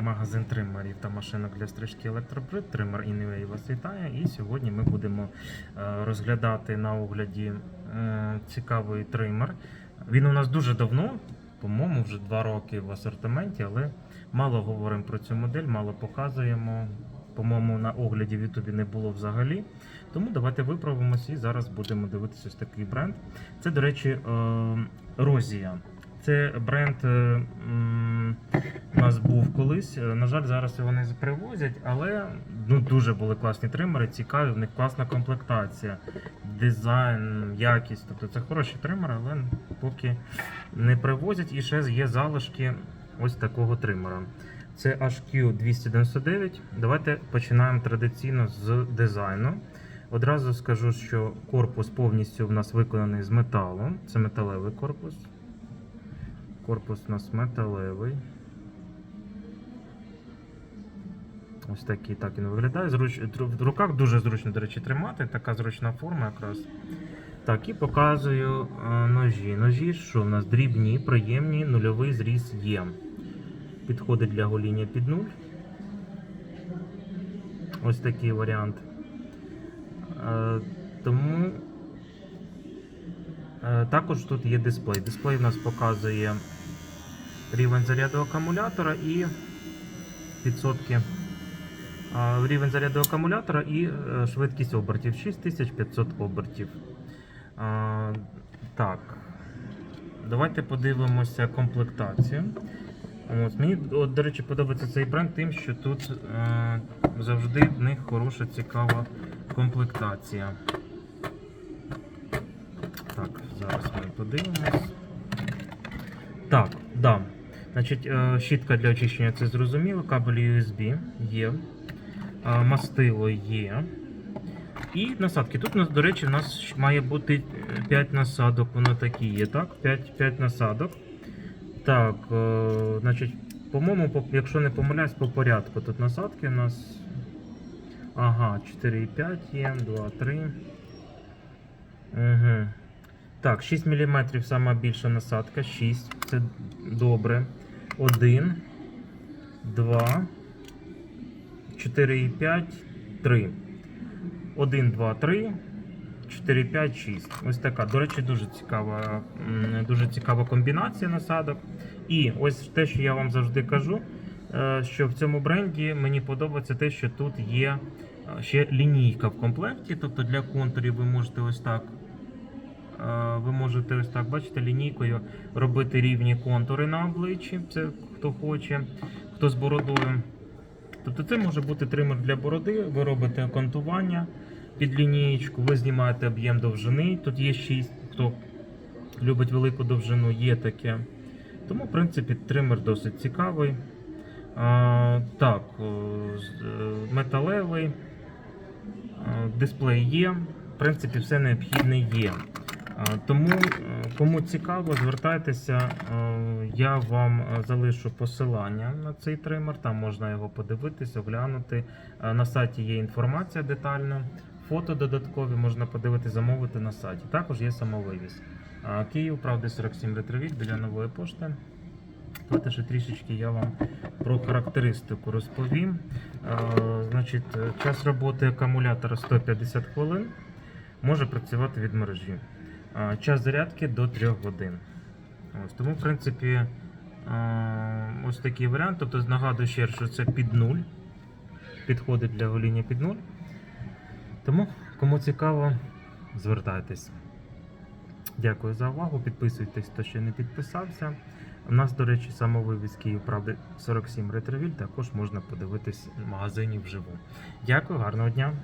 магазин тримерів та машинок для стрижки електробрид. Тример Inway вас вітає. І сьогодні ми будемо е, розглядати на огляді цікавий тример. Він у нас дуже давно, по-моєму, вже два роки в асортименті, але мало говоримо про цю модель, мало показуємо. По-моєму, на огляді в Ютубі не було взагалі. Тому давайте виправимося і зараз будемо дивитися ось такий бренд. Це, до речі, е, Розія. Це бренд е, у нас був колись. Е, На жаль, зараз його не привозять, але ну, дуже були класні тримери, цікаві, в них класна комплектація, дизайн, якість. Тобто це хороші тримери, але поки не привозять. І ще є залишки ось такого тримера. Це HQ299. Давайте починаємо традиційно з дизайну. Одразу скажу, що корпус повністю в нас виконаний з металу. Це металевий корпус. Корпус у нас металевий. Ось такий так він виглядає. Зруч... В руках дуже зручно, до речі, тримати. Така зручна форма якраз. Так, і показую е, ножі. Ножі, що в нас дрібні, приємні, нульовий зріз є. Підходить для гоління під нуль. Ось такий варіант. Е, тому е, також тут є дисплей. Дисплей у нас показує рівень заряду акумулятора і відсотки. Рівень заряду акумулятора і е, швидкість обертів 6500 обертів. Так. Давайте подивимося комплектацію. От, мені, от, до речі, подобається цей бренд тим, що тут е, завжди в них хороша, цікава комплектація. Так, зараз ми подивимось. Так, да. Значить, е, щітка для очищення це зрозуміло, кабель USB є, е, мастило є. І насадки. Тут, у нас, до речі, у нас має бути 5 насадок, воно такі є, так? 5, 5 насадок. Так, е, значить, по-моєму, якщо не помиляюсь, по порядку тут насадки у нас. Ага, 4,5 є, 2, 3. Угу. Так, 6 мм сама більша насадка. 6. Це добре. 1, 2, 4,5, 3. 1, 2, 3. 4, 5, 6. Ось така. До речі, дуже цікава, дуже цікава комбінація насадок. І ось те, що я вам завжди кажу, е, що в цьому бренді мені подобається те, що тут є е, ще лінійка в комплекті. Тобто для контурів ви можете ось так. Е, Ви можете ось так, бачите, лінійкою робити рівні контури на обличчі. Це хто хоче, хто з бородою. Тобто це може бути тример для бороди, ви робите окантування під лінієчку, ви знімаєте об'єм довжини. Тут є 6, хто любить велику довжину, є таке. Тому, в принципі, тример досить цікавий. А, так, о, з- е, металевий, дисплей є. В принципі, все необхідне є. Тому, е, кому цікаво, звертайтеся. Е, Я вам е, залишу посилання на цей тример. Там можна його подивитися, оглянути. На сайті є інформація детальна, фото додаткові можна подивити, замовити на сайті. Також є самовивіз. Київ, правда, 47 ретровік біля нової пошти. Давайте ще трішечки я вам про характеристику розповім. Значить, час роботи акумулятора 150 хвилин. Може працювати від мережі. Час зарядки до 3 годин. Ось, тому, в принципі, ось такий варіант. Тобто, нагадую ще, що це під нуль. Підходить для гоління під нуль. Тому, кому цікаво, звертайтесь. Дякую за увагу. Підписуйтесь, хто ще не підписався. У нас, до речі, самовивіз Київ, правда, 47 ретровіль. Також можна подивитись в магазині вживу. Дякую, гарного дня!